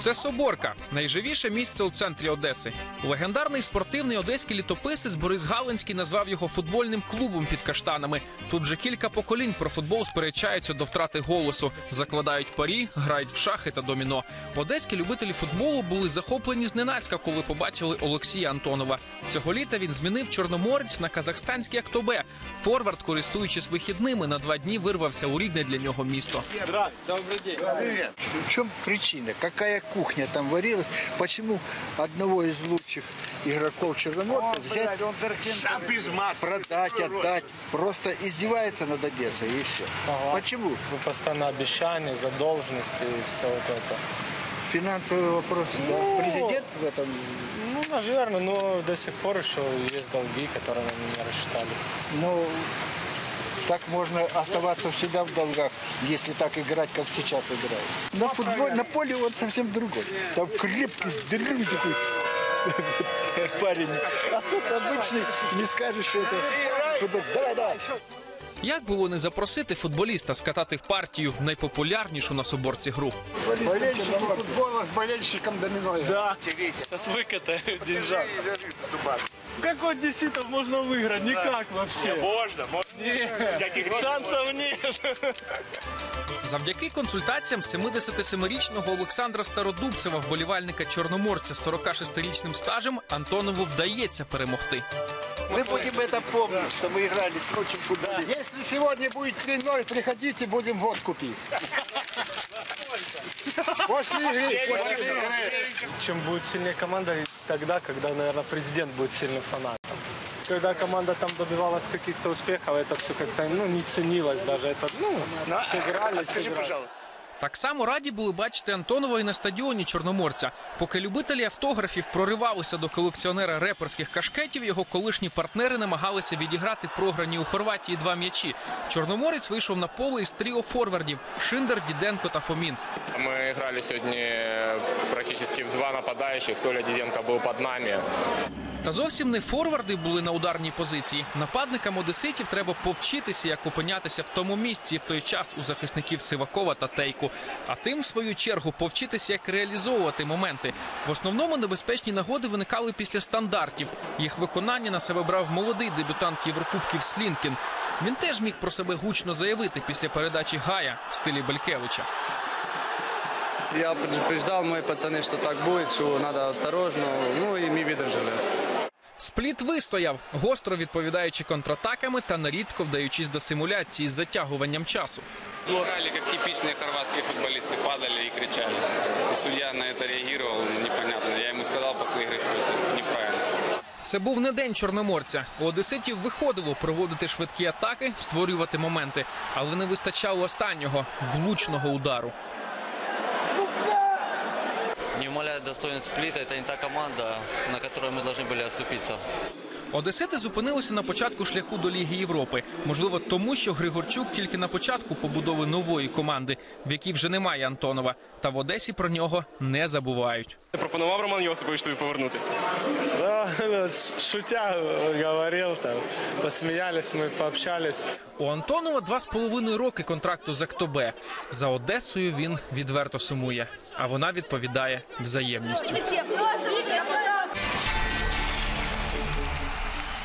Це Соборка, найживіше місце у центрі Одеси. Легендарний спортивний одеський літописець Борис Галинський назвав його футбольним клубом під каштанами. Тут вже кілька поколінь про футбол сперечаються до втрати голосу, закладають парі, грають в шахи та доміно. Одеські любителі футболу були захоплені зненацька, коли побачили Олексія Антонова. Цього літа він змінив Чорноморець на казахстанський Актобе. Форвард, користуючись вихідними, на два дні вирвався у рідне для нього місто. Привет. В чем причина? Какая кухня там варилась? Почему одного из лучших игроков Черноморца взять, продать, отдать? Просто издевается над Одессой и все. Согласен. Почему? Вы постоянно обещания, задолженности и все вот это. Финансовые вопросы, да? Президент в этом Ну, наверное, но до сих пор еще есть долги, которые мы не рассчитали. Ну, так можно оставаться всегда в долгах, если так играть, как сейчас играют. На футболе, на поле он совсем другой. Там крепкий, дрын такой парень. А тут обычный, не скажешь, что это... футбол. Давай, давай. Як було не запросити футболіста скатати в партію в найпопулярнішу на соборці гру? Болельщики футбола с болельщиком доминой. Да, сейчас выкатаю деньжат. Как от десятов можно выиграть? Никак вообще. Можна, можна. Шансов нет. Завдяки консультаціям 77-річного Олександра Стародубцева, вболівальника Чорноморця з 46-річним стажем, Антонову вдається перемогти. Мы будем это помнить, что мы играли с лучшим футболистом. Если сегодня будет 3-0, приходите, будем водку пить. После игры. После игры. Чем будет сильнее команда тогда, когда, наверное, президент будет сильным фанатом. Когда команда там добивалась каких-то успехов, это все как-то ну, не ценилось даже. Это, ну, сыграли, Скажи, сыграли. пожалуйста. Так само раді були бачити Антонова і на стадіоні Чорноморця. Поки любителі автографів проривалися до колекціонера реперських кашкетів, його колишні партнери намагалися відіграти програні у Хорватії два м'ячі. Чорноморець вийшов на поле із тріо форвардів Шиндер, Діденко та Фомін. Мы играли сегодня практически в два нападающих. Толя Диденко был под нами. Та зовсім не форварди були на ударній позиції. Нападникам одеситів треба повчитися, як опинятися в тому місці в той час у захисників Сивакова та Тейку. А тим, в свою чергу, повчитися, як реалізовувати моменти. В основному небезпечні нагоди виникали після стандартів. Їх виконання на себе брав молодий дебютант Єврокубків Слінкін. Він теж міг про себе гучно заявити після передачі Гая в стилі Белькевича. Я предупреждал мои пацаны, что так будет, что надо осторожно. Ну и мы выдержали. Спліт вистояв, гостро відповідаючи контратаками та нарідко вдаючись до симуляції з затягуванням часу. Играли как типичные хорватские футболисты, падали и кричали. И судья на это реагировал непонятно. Я ему сказал после игры, что это неправильно. Це був не день чорноморця. У одеситів виходило проводити швидкі атаки, створювати моменти, але не вистачало останнього влучного удару. Не умаляет достоинств Сплита, это не та команда, на которой мы должны были оступиться. Одесити зупинилися на початку шляху до Ліги Європи. Можливо, тому що Григорчук тільки на початку побудови нової команди, в якій вже немає Антонова. Та в Одесі про нього не забувають. Пропонував Роман Йосипович тобі повернутися. Да, шутя говорил там, посмеялись мы, пообщались. У Антонова два з половиною роки контракту з Актобе. За Одесою він відверто сумує, а вона відповідає взаємністю. Мужики, прошу